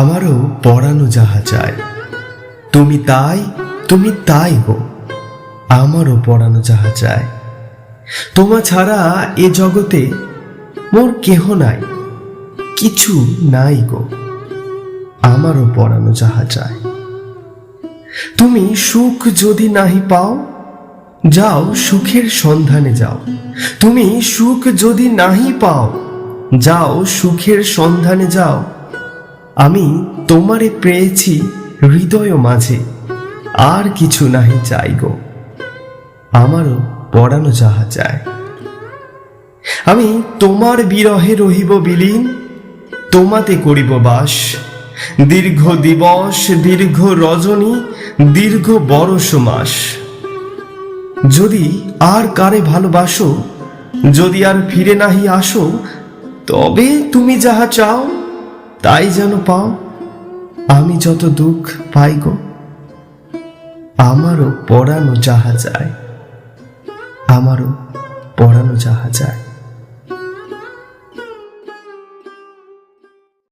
আমারও পড়ানো যাহা চায়। তুমি তাই তুমি তাই গো আমারও পড়ানো যাহা চায়। তোমা ছাড়া এ জগতে মোর কেহ নাই, কিছু নাই গো, আমারও পড়ানো যাহা চায়। তুমি সুখ যদি নাহি পাও, যাও সুখের সন্ধানে যাও। তুমি সুখ যদি নাহি পাও, যাও সুখের সন্ধানে যাও। আমি তোমারে পেয়েছি হৃদয় মাঝে। আর কিছু নাহি চাই গো। আমারও পড়ানো যাহা চায় আমি তোমার বিরহে রহিব বিলীন, তোমাতে করিব বাস। দীর্ঘ দিবস, দীর্ঘ রজনী, দীর্ঘ বরষ মাস। যদি আর কারে ভালোবাসো, যদি আর ফিরে নাহি আসো, তবে তুমি যাহা চাও তাই যেন পাও, আমি যত দুঃখ পাই গো, আমারও পড়ানো যাহা যায়, আমারও পড়ানো যাহা যায়।